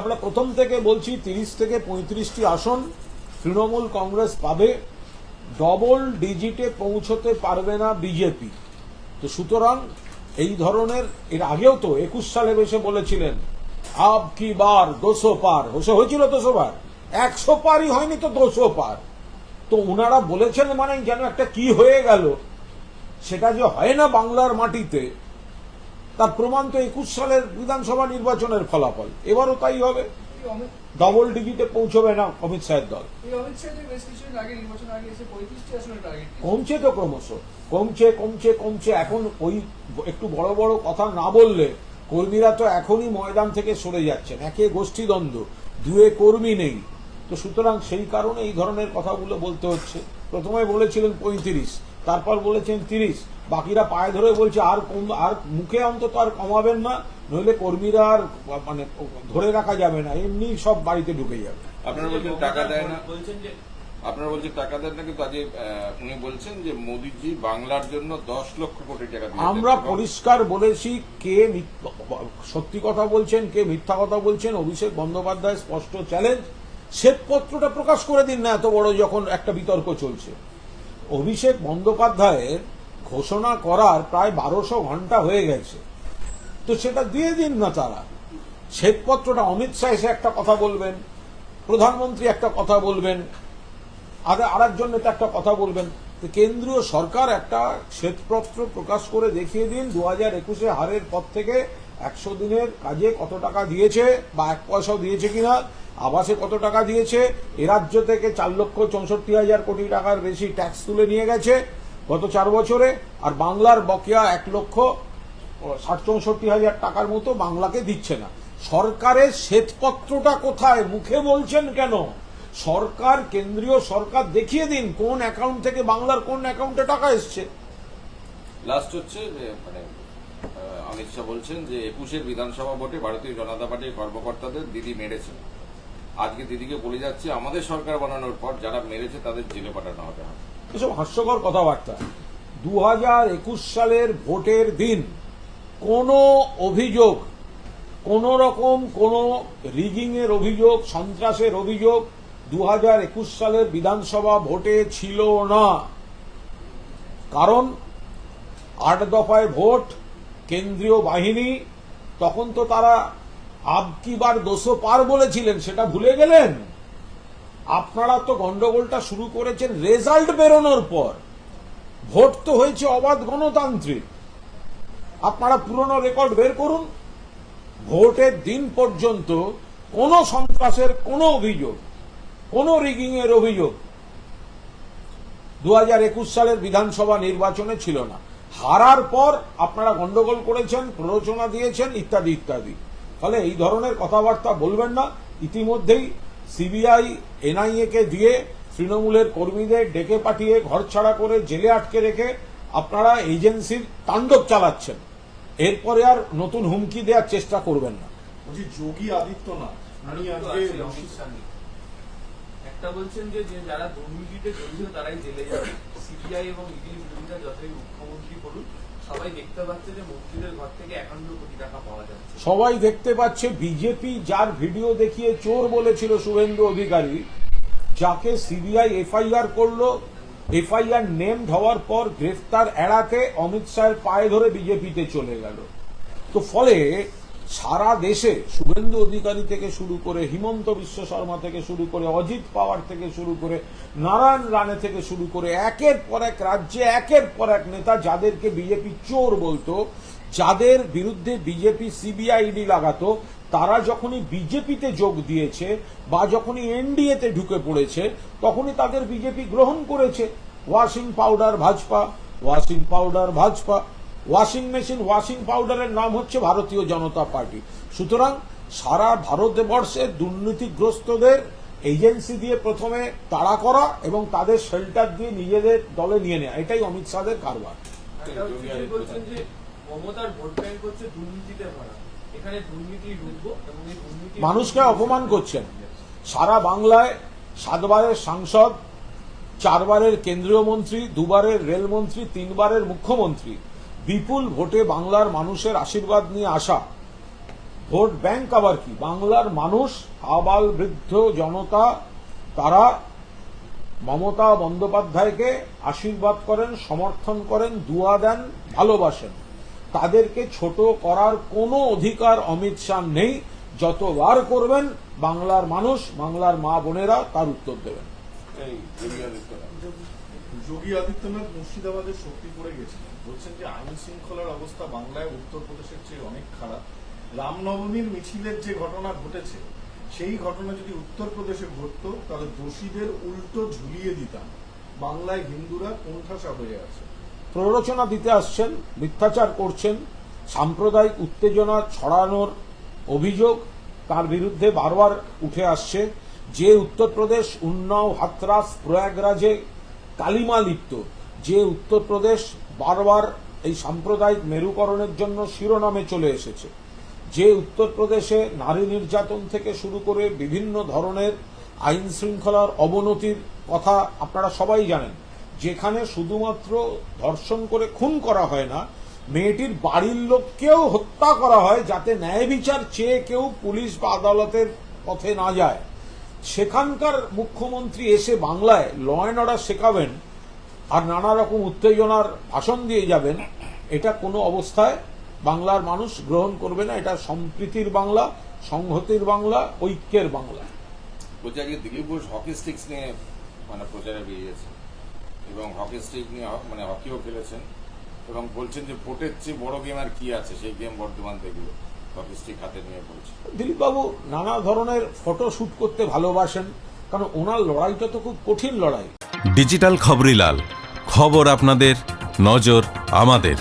আমরা প্রথম থেকে বলছি, তিরিশ থেকে পঁয়ত্রিশটি আসন তৃণমূল কংগ্রেস পাবে। ডবল ডিজিটে পৌঁছতে পারবে না বিজেপি। তো সুতরাং এই ধরনের, এর আগেও তো একুশ সালে বসে বলেছিলেন, আব কি বার দোশো পার। হোসে হয়েছিল দুশো পার একশো পারই হয়নি তো দুশো পার। তো ওনারা বলেছেন মানে যেন একটা কি হয়ে গেল, সেটা যে হয় না বাংলার মাটিতে তার প্রমাণ তো একুশ সালের বিধানসভা নির্বাচনের ফলাফল। এবারও তাই হবে। ডবল ডিজিটে পৌঁছবে না অমিত শাহের দল। কমছে তো ক্রমশ। কমছে কমছে কমছে। এখন ওই একটু বড় বড় কথা না বললে কর্মীরা তো এখনই ময়দান থেকে সরে যাচ্ছেন। একে গোষ্ঠীদ্বন্দ্ব দুয়ে কর্মী নেই। তো সুতরাং সেই কারণে এই ধরনের কথাগুলো বলতে হচ্ছে। প্রথমে বলেছিলেন পঁয়ত্রিশ। তারপর বলেছেন তিরিশ। বাকিরা পায়ে ধরে বলছে আর কম আর মুখে অন্তত আর কমাবেন না নইলে কর্মীরা আর মানে ধরে রাখা যাবে না। এমনি সব বাড়িতে ঢুকে যাবে। আপনারা বলছেন টাকা দেয় না। বলছেন যে আপনারা বলছেন টাকা দেন না কিন্তু আহ, উনি বলছেন যে মোদিজি বাংলার জন্য দশ লক্ষ কোটি টাকা আমরা পরিষ্কার বলেছি কে সত্যি কথা বলছেন কে মিথ্যা কথা বলছেন। অভিষেক বন্দ্যোপাধ্যায় স্পষ্ট চ্যালেঞ্জ শ্বেতপত্রটা প্রকাশ করে দিন না এত বড় যখন একটা বিতর্ক চলছে। অভিষেক বন্দ্যোপাধ্যায়ের ঘোষণা করার প্রায় বারোশো ঘণ্টা হয়ে গেছে। তো সেটা দিয়ে দিন না তারা। শ্বেতপত্রটা অমিত শাহ এসে একটা কথা বলবেন, প্রধানমন্ত্রী একটা কথা বলবেন, আর একজন নেতা একটা কথা বলবেন। তো কেন্দ্রীয় সরকার একটা শ্বেতপত্র প্রকাশ করে দেখিয়ে দিন, দু হাজার একুশে হারের পর থেকে একশো দিনের কাজে কত টাকা দিয়েছে বা এক পয়সাও দিয়েছে কিনা, আবাসে কত টাকা দিয়েছে, এ রাজ্য থেকে চার লক্ষ চৌষট্টি হাজার কোটি টাকার বেশি ট্যাক্স তুলে নিয়ে গেছে গত চার বছরে, আর বাংলার বকেয়া এক লক্ষ ষাট চৌষট্টি হাজার টাকার মতো বাংলাকে দিচ্ছে না। সরকারের শ্বেতপত্রটা কোথায়? মুখে বলছেন কেন? সরকার, কেন্দ্রীয় সরকার, দেখিয়ে দিন কোন অ্যাকাউন্ট থেকে বাংলার কোন অ্যাকাউন্টে টাকা এসছে। লাস্ট হচ্ছে মানে অমিত শাহ বলছেন যে একুশের বিধানসভা ভোটে ভারতীয় জনতা পার্টির কর্মকর্তাদের দিদি মেরেছে আজকে দিদিকে বলে যাচ্ছে, আমাদের সরকার বানানোর পর যারা মেরেছে তাদের জেলে পাঠানো হবে। এসব হাস্যকর কথাবার্তা। দু হাজার একুশ সালের ভোটের দিন কোনো অভিযোগ, কোন রকম কোন রিগিং এর অভিযোগ, সন্ত্রাসের অভিযোগ দু হাজার একুশ সালের বিধানসভা ভোটে ছিল না। কারণ আট দফায় ভোট কেন্দ্রীয় বাহিনী, তখন তো তারা আবকিবার দোষো পার বলেছিলেন, সেটা ভুলে গেলেন? আপনারা তো গন্ডগোলটা শুরু করেছেন রেজাল্ট বেরোনোর পর। ভোট তো হয়েছে অবাধ গণতান্ত্রিক। আপনারা পুরনো রেকর্ড বের করুন। ভোটের দিন পর্যন্ত কোনো সন্ত্রাসের কোনো অভিযোগ, কোনো রিগিং এর অভিযোগ দু হাজার একুশ সালের বিধানসভা নির্বাচনে ছিল না। হারার পর আপনারা গন্ডগোল করেছেন প্ররোচনা দিয়েছেন ইত্যাদি ইত্যাদি। ফলে এই ধরনের কথাবার্তা বলবেন না। ইতিমধ্যেই সিবিআই এনআইএ কে দিয়ে তৃণমূলের কর্মীদের ডেকে পাঠিয়ে ঘরছাড়া করে জেলে আটকে রেখে আপনারা এজেন্সির তাণ্ডব চালাচ্ছেন। এরপরে আর নতুন হুমকি দেওয়ার চেষ্টা করবেন না। বলছি যোগী আদিত্যনাথ। একটা বলছেন যে যে যারা দুর্নীতিতে জড়িত তারাই জেলে যাবে। সিবিআই এবং ইডির বিরোধিতা যতই মুখ্যমন্ত্রী করুন সবাই দেখতে পাচ্ছে যে মন্ত্রীদের ঘর থেকে একান্ন কোটি টাকা পাওয়া যাচ্ছে। সবাই দেখতে পাচ্ছে বিজেপি যার ভিডিও দেখিয়ে চোর বলেছিল শুভেন্দু অধিকারী, যাকে সিবিআই এফআইআর করল। এফআইআর নেম হওয়ার পর গ্রেফতার এড়াতে অমিত শাহের পায়ে ধরে বিজেপিতে চলে গেল। তো ফলে সারা দেশে শুভেন্দু অধিকারী থেকে শুরু করে হিমন্ত বিশ্ব শর্মা থেকে শুরু করে অজিত পাওয়ার থেকে শুরু করে নারায়ণ রানে থেকে শুরু করে একের পর এক রাজ্যে, একের পর এক নেতা যাদেরকে বিজেপি চোর বলতো, যাদের বিরুদ্ধে বিজেপি সিবিআইডি লাগাতো, তারা যখনই বিজেপিতে যোগ দিয়েছে বা যখনই এনডিএতে ঢুকে পড়েছে, তখনই তাদের বিজেপি গ্রহণ করেছে। Washing powder, Bhajpa, washing powder, Bhajpa. Washing machine washing পাউডারের নাম হচ্ছে ভারতীয় জনতা পার্টি। সুতরাং সারা ভারতবর্ষের দুর্নীতিগ্রস্তদের এজেন্সি দিয়ে প্রথমে তাড়া করা এবং তাদের শেল্টার দিয়ে নিজেদের দলে নিয়ে নেওয়া। এটাই অমিত শাহের কারবার। মানুষকে অপমান করছেন। সারা বাংলায় সাতবারের সাংসদ চারবারের কেন্দ্রীয় মন্ত্রী দুবারের রেলমন্ত্রী তিনবারের মুখ্যমন্ত্রী। বিপুল ভোটে বাংলার মানুষের আশীর্বাদ নিয়ে আসা। ভোট ব্যাংক আবার কি? বাংলার মানুষ আবাল বৃদ্ধ জনতা, তারা মমতা বন্দ্যোপাধ্যায়কে আশীর্বাদ করেন, সমর্থন করেন, দুয়া দেন, ভালোবাসেন। তাদেরকে ছোট করার কোনো অধিকার অমিত শাহ নেই। যতবার করবেন, বাংলার মানুষ, বাংলার মা বোনেরা তার উত্তর দেবেন। যোগী আদিত্যনাথ মুর্শিদাবাদের শক্তিপুরে গেছিলেন। বলছেন যে আইন শৃঙ্খলার অবস্থা বাংলায় উত্তরপ্রদেশের চেয়ে অনেক খারাপ। রামনবমীর মিছিলের যে ঘটনা ঘটেছে, সেই ঘটনা যদি উত্তরপ্রদেশে ঘটতো, তাহলে দোষীদের উল্টো ঝুলিয়ে দিতাম। বাংলায় হিন্দুরা কোণঠাসা হয়ে আছে। প্ররোচনা দিতে আসছেন, মিথ্যাচার করছেন, সাম্প্রদায়িক উত্তেজনা ছড়ানোর অভিযোগ তার বিরুদ্ধে বারবার উঠে আসছে। যে উত্তরপ্রদেশ উন্নাও হাতরাস প্রয়াগরাজে কালিমা লিপ্ত, যে উত্তরপ্রদেশ বারবার এই সাম্প্রদায়িক মেরুকরণের জন্য শিরোনামে চলে এসেছে। যে উত্তরপ্রদেশে নারী নির্যাতন থেকে শুরু করে বিভিন্ন ধরনের আইন শৃঙ্খলার অবনতির কথা আপনারা সবাই জানেন, যেখানে শুধুমাত্র ধর্ষণ করে খুন করা হয় না, মেয়েটির বাড়ির লোককেও হত্যা করা হয় যাতে ন্যায় বিচার চেয়ে কেউ পুলিশ বা আদালতের পথে না যায়। সেখানকার মুখ্যমন্ত্রী এসে বাংলায় ল অ্যান্ড অর্ডার শেখাবেন আর নানা রকম উত্তেজনার ভাষণ দিয়ে যাবেন, এটা কোনো অবস্থায় বাংলার মানুষ গ্রহণ করবে না। এটা সম্প্রীতির বাংলা, সংহতির বাংলা, ঐক্যের বাংলা। দিলীপ ঘোষ হকি স্টিক্স নিয়ে মানে প্রচারে বেরিয়েছে এবং হকি স্টিক নিয়ে মানে হকিও খেলেছেন। এবং বলছেন যে, ভোটের চেয়ে বড় গেম আর কি আছে? সেই গেম বর্তমান দেখল। বলছে। দিলীপবাবু নানা ধরনের ফটো শুট করতে ভালোবাসেন কারণ ওনার লড়াইটা তো খুব কঠিন লড়াই। ডিজিটাল খবরিলাল খবর আপনাদের নজর আমাদের।